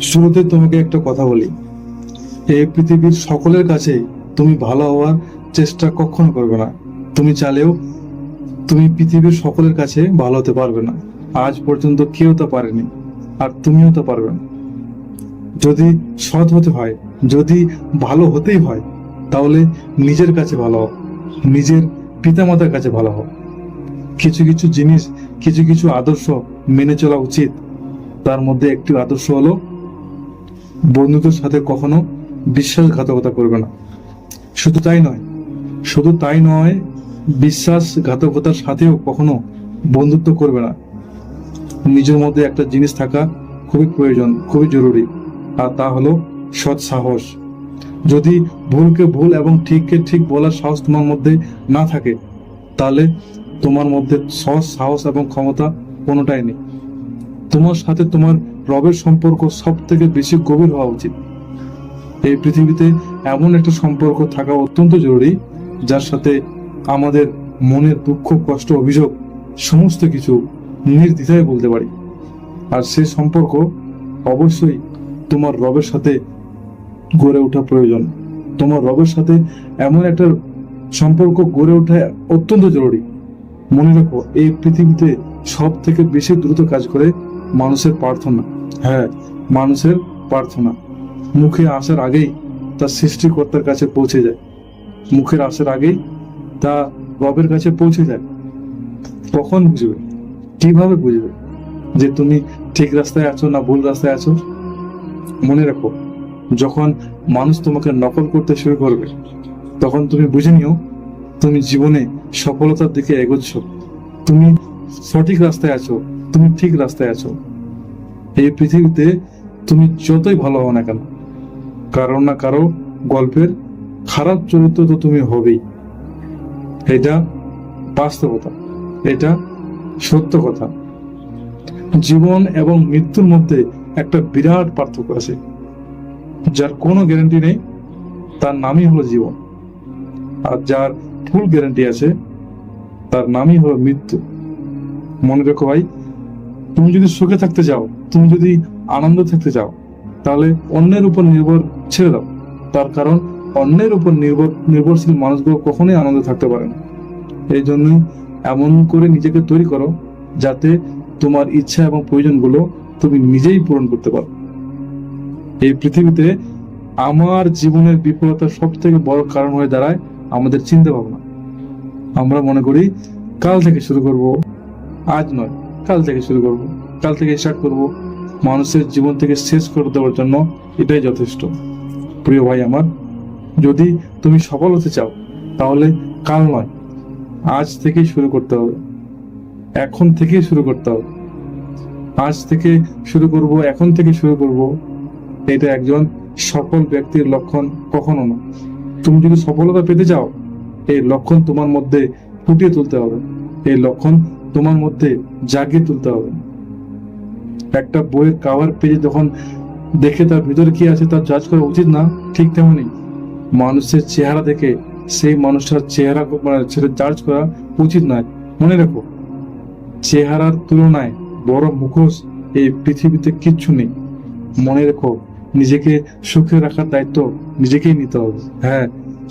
শুরুতে তোমাকে একটা কথা বলি। এই পৃথিবীর সকলের কাছে তুমি ভালো হওয়ার চেষ্টা কখনো করবে না। তুমি চালেও তুমি পৃথিবীর সকলের কাছে ভালো হতে পারবে না। আজ পর্যন্ত কেউ তা পারেনি, আর তুমিও তা পারবে না। যদি সৎ হতে হয়, যদি ভালো হতেই হয়, তাহলে নিজের কাছে ভালো হও, নিজের পিতামাতার কাছে ভালো হও। কিছু কিছু জিনিস, কিছু কিছু আদর্শ মেনে চলা উচিত। তার মধ্যে একটি আদর্শ হলো বন্ধুদের সাথে কখনো বিশ্বাসঘাতকতা করবে না। শুধু তাই নয়, শুধু তাই নয়, বিশ্বাসঘাতকতার সাথেও কখনো বন্ধুত্ব করবে না। নিজের মধ্যে একটা জিনিস থাকা খুবই প্রয়োজন, খুবই জরুরি, আর তা হলো সৎ সাহস। যদি ভুলকে ভুল এবং ঠিককে ঠিক বলার সাহস তোমার মধ্যে না থাকে, তাহলে তোমার মধ্যে সৎ সাহস এবং ক্ষমতা কোনোটাই নেই। তোমার সাথে তোমার রবের সম্পর্ক সব থেকে বেশি গভীর হওয়া উচিত। এই পৃথিবীতে এমন একটা সম্পর্ক থাকা অত্যন্ত জরুরি, যার সাথে আমাদের মনের দুঃখ, কষ্ট, অভিযোগ সমস্ত কিছু নির্দ্বিধায় বলতে পারি। আর সে সম্পর্ক অবশ্যই তোমার রবের সাথে গড়ে ওঠা প্রয়োজন। তোমার রবের সাথে এমন একটা সম্পর্ক গড়ে ওঠা অত্যন্ত জরুরি। মনে রাখো, এই পৃথিবীতে সব থেকে বেশি দ্রুত কাজ করে মানুষের প্রার্থনা। হ্যাঁ মানুষের প্রার্থনা। মুখে আসার আগেই তা সৃষ্টিকর্তার কাছে পৌঁছে যায়। মুখের আসার আগেই তা রবের কাছে পৌঁছে যায়। কখন বুঝবে? কীভাবে বুঝবে? যে তুমি ঠিক রাস্তায় আছো না ভুল রাস্তায় আছো? মনে রাখো, যখন মানুষ তোমাকে নকল করতে শুরু করবে, তখন তুমি বুঝে নিও, তুমি জীবনে সফলতার দিকে এগোচ্ছ। তুমি সঠিক রাস্তায় আছো, তুমি ঠিক রাস্তায় আছো। এই পৃথিবীতে তুমি যতই ভালো হও না কেন কারও না কারও গল্পের খারাপ চরিত্র তো তুমি হবেই। এটা বাস্তবতা, এটা সত্য কথা। জীবন এবং মৃত্যুর মধ্যে একটা বিরাট পার্থক্য আছে। যার কোনো গ্যারান্টি নেই, তার নামই হলো জীবন। আর যার ফুল গ্যারান্টি আছে, তার নামই হলো মৃত্যু। মনে রেখো ভাই তুমি যদি সুখে থাকতে চাও তুমি যদি আনন্দ থাকতে চাও তাহলে অন্যের উপর নির্ভর ছেড়ে দাও। তার কারণ, অন্যের উপর নির্ভর, নির্ভরশীল মানুষগুলো কখনোই আনন্দ থাকতে পারে না। এই জন্যই এমন করে নিজেকে তৈরি করো, যাতে তোমার ইচ্ছা এবং প্রয়োজনগুলো তুমি নিজেই পূরণ করতে পারো। এই পৃথিবীতে আমার জীবনের বিফলতার সব থেকে বড় কারণ হয়ে দাঁড়ায় আমাদের চিন্তা ভাবনা আমরা মনে করি, কাল থেকে শুরু করব, আজ নয়। কাল থেকে শুরু করব, কাল থেকে স্টার্ট করব, মানুষের জীবন থেকে শেষ করে দেওয়ার জন্য এটাই যথেষ্ট। প্রিয় ভাই আমার, যদি তুমি সফল হতে চাও, তাহলে কাল নয়, আজ থেকেই শুরু করতে হবে। এখন থেকেই শুরু করতে হবে। আজ থেকে শুরু করব, এখন থেকে শুরু করব, এটা একজন সফল ব্যক্তির লক্ষণ কখনো না। তুমি যদি সফলতা পেতে চাও, এই লক্ষণ তোমার মধ্যে ফুটিয়ে তুলতে হবে। এই লক্ষণ তোমার মধ্যে জাগিয়ে তুলতে হবে। একটা বইয়ের কাভার পেজে যখন দেখে তার ভিতরে কি আছে তার জাজ করা উচিত না, ঠিক তেমনি মানুষের চেহারা দেখে সেই মানুষটার চেহারা মানে সেটা জাজ করা উচিত নয়। মনে রাখো, চেহারার তুলনায় বড় মুখোশ এই পৃথিবীতে কিচ্ছু নেই। মনে রেখো, নিজেকে সুখে রাখার দায়িত্ব নিজেকেই নিতে হবে। হ্যাঁ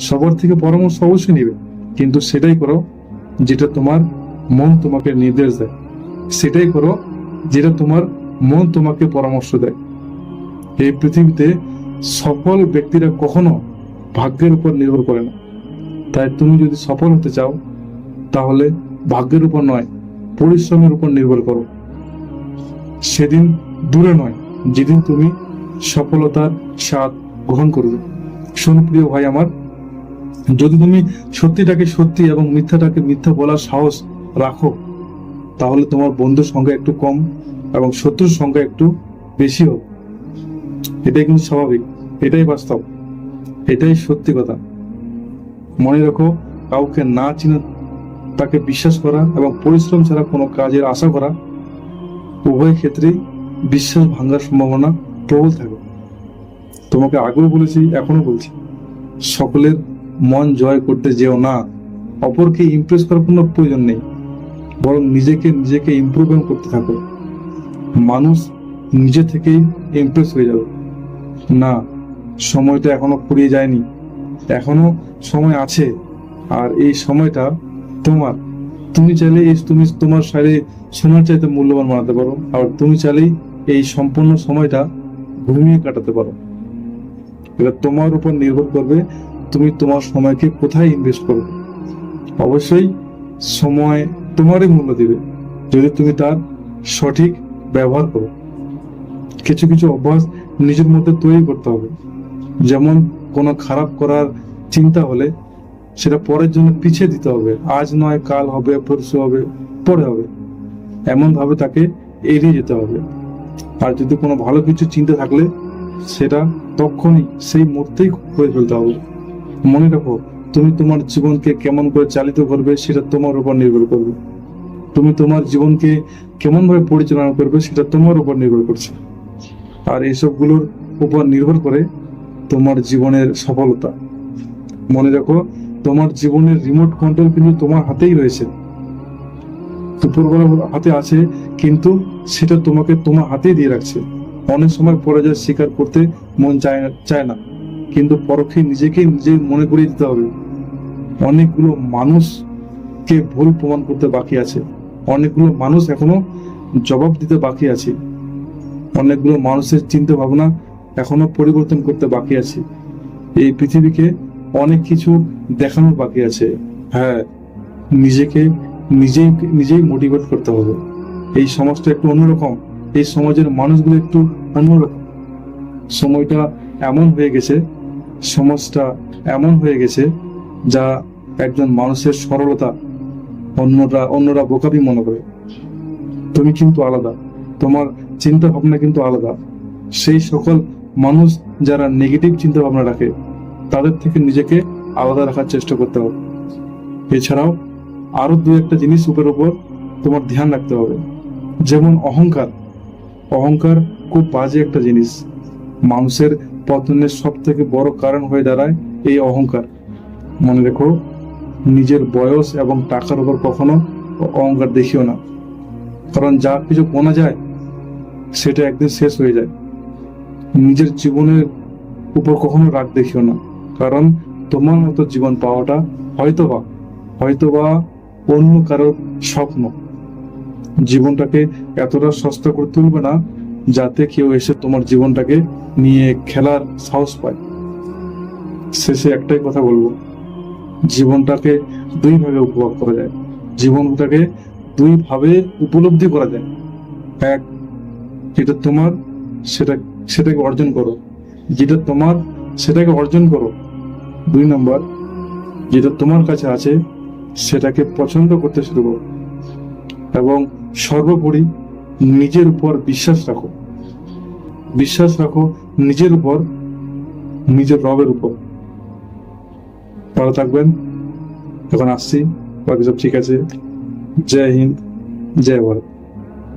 সবার থেকে পরামর্শ অবশ্যই নেবে, কিন্তু সেটাই করো যেটা তোমার মন তোমাকে নির্দেশ দেয়। সেটাই করো যেটা তোমার মন তোমাকে পরামর্শ দেয়। এই পৃথিবীতে সফল ব্যক্তিরা কখনো ভাগ্যের উপর নির্ভর করে না। তাই তুমি যদি সফল হতে চাও, তাহলে ভাগ্যের উপর নয়, পরিশ্রমের উপর নির্ভর করো। সেদিন দূরে নয়, যেদিন তুমি সফলতার স্বাদ গ্রহণ করবে। শোন প্রিয় ভাই আমার, যদি তুমি সত্যিটাকে সত্যি এবং মিথ্যাটাকে মিথ্যা বলার সাহস রাখো, তাহলে তোমার বন্ধুর সংখ্যা একটু কম এবং শত্রুর সংখ্যা একটু বেশি হোক এটাই কিন্তু স্বাভাবিক, এটাই বাস্তব, এটাই সত্যি কথা। মনে রাখো, কাউকে না চিনে, তাকে বিশ্বাস করা এবং পরিশ্রম ছাড়া কোনো কাজের আশা করা উভয় ক্ষেত্রেই বিশ্বাস ভাঙার সম্ভাবনা প্রবল থাকে। তোমাকে আগেও বলেছি এখনও বলছি, সকলের মন জয় করতে যেও না, অপরকে ইমপ্রেস করার কোনো প্রয়োজন নেই। বরং নিজেকে নিজেকে ইমপ্রুভমেন্ট করতে থাকো। মানুষ নিজে থেকেই ইমপ্রেস হয়ে যাবে। না সময়টা এখনও ফুরিয়ে যায়নি। এখনও সময় আছে। আর এই সময়টা তোমার। তুমি চাইলে এই তুমি তোমার শাড়ি সোনার চাইতে মূল্যবান বানাতে পারো। আর তুমি চাইলেই এই সম্পূর্ণ সময়টা ঘুমিয়ে কাটাতে পারো। এটা তোমার উপর নির্ভর করবে তুমি তোমার সময়কে কোথায় ইনভেস্ট করবে। অবশ্যই সময় তোমারই মূল্য দিবে যদি তুমি তার সঠিক ব্যবহার করো। কিছু কিছু অভ্যাস নিজের মধ্যে তৈরি করতে হবে। যেমন কোনো খারাপ করার চিন্তা হলে সেটা পরের জন্য পিছিয়ে দিতে হবে। আজ নয়, কাল হবে, পরশু হবে, পরে হবে। এমন ভাবে তাকে এড়িয়ে যেতে হবে। আর যদি কোনো ভালো কিছু চিন্তা থাকলে সেটা তখনই সেই মুহূর্তেই করে ফেলতে হবে। মনে রাখো তুমি তোমার জীবনকে কেমন করে চালিত করবে সেটা তোমার উপর নির্ভর করবে। তুমি তোমার জীবনকে কেমন ভাবে পরিচালনা করবে সেটা তোমার উপর নির্ভর করছে। আর এইসবগুলোর উপর নির্ভর করে তোমার জীবনের সফলতা। মনে রাখো, তোমার জীবনের রিমোট কন্ট্রোল কিন্তু তোমার হাতেই রয়েছে। হাতে আছে, কিন্তু সেটা তোমাকে তোমার হাতেই দিয়ে রাখছে। অনেক সময় পরাজয় স্বীকার করতে মন চায় চায় না। কিন্তু পরোক্ষে নিজেকে নিজে মনে করিয়ে দিতে হবে। অনেকগুলো মানুষকে ভুল প্রমাণ করতে বাকি আছে। অনেকগুলো মানুষ এখনও জবাব দিতে বাকি আছে। অনেকগুলো মানুষের চিন্তা ভাবনা এখনও পরিবর্তন করতে বাকি আছে। এই পৃথিবীকে অনেক কিছু দেখানোর বাকি আছে। হ্যাঁ নিজেকে নিজেই নিজেই মোটিভেট করতে হবে। এই সমাজটা একটু অন্যরকম। এই সমাজের মানুষগুলো একটু অন্যরকম। সময়টা এমন হয়ে গেছে সমাজটা এমন হয়ে গেছে যা একজন মানুষের সরলতা অন্যরা অন্যরা বোকাবি মনে করে। তুমি কিন্তু আলাদা। তোমার চিন্তা ভাবনা কিন্তু আলাদা। সেই সকল মানুষ যারা নেগেটিভ চিন্তা ভাবনা রাখে, তাদের থেকে নিজেকে আলাদা রাখার চেষ্টা করতে হবে। এছাড়াও আরও দু একটা জিনিস উপর উপর তোমার ধ্যান রাখতে হবে। যেমন অহংকার। অহংকার খুব বাজে একটা জিনিস। মানুষের পতনের সব থেকে বড় কারণ হয়ে দাঁড়ায় এই অহংকার। মনে রেখো, নিজের বয়স এবং টাকার উপর কখনো অহংকার দেখিও না। কারণ যা কিছু কোনা যায়, সেটা একদিন শেষ হয়ে যায়। নিজের জীবনের উপর কখনো রাগ দেখিও না। কারণ তোমার মতো জীবন পাওয়াটা হয়তোবা হয়তোবা অন্য কারোর স্বপ্ন। জীবনটাকে এতটা সস্তা করে তুলবে না যাতে কেউ এসে তোমার জীবনটাকে নিয়ে খেলার সাহস পায়। শেষে একটাই কথা বলব, জীবনটাকে দুই ভাবে উপভোগ করা যায়। জীবনটাকে দুই ভাবে উপলব্ধি করা যায়। এক, যেটা তোমার সেটা, সেটাকে অর্জন করো। যেটা তোমার সেটাকে অর্জন করো। দুই নম্বর, যেটা তোমার কাছে আছে সেটাকে পছন্দ করতে শুরু করো। এবং সর্বোপরি নিজের উপর বিশ্বাস রাখো। বিশ্বাস রাখো নিজের উপর, নিজের রবের উপর। ভালো থাকবেন। এখন আসছি। বাকি সব ঠিক আছে। জয় হিন্দ, জয় ভারত।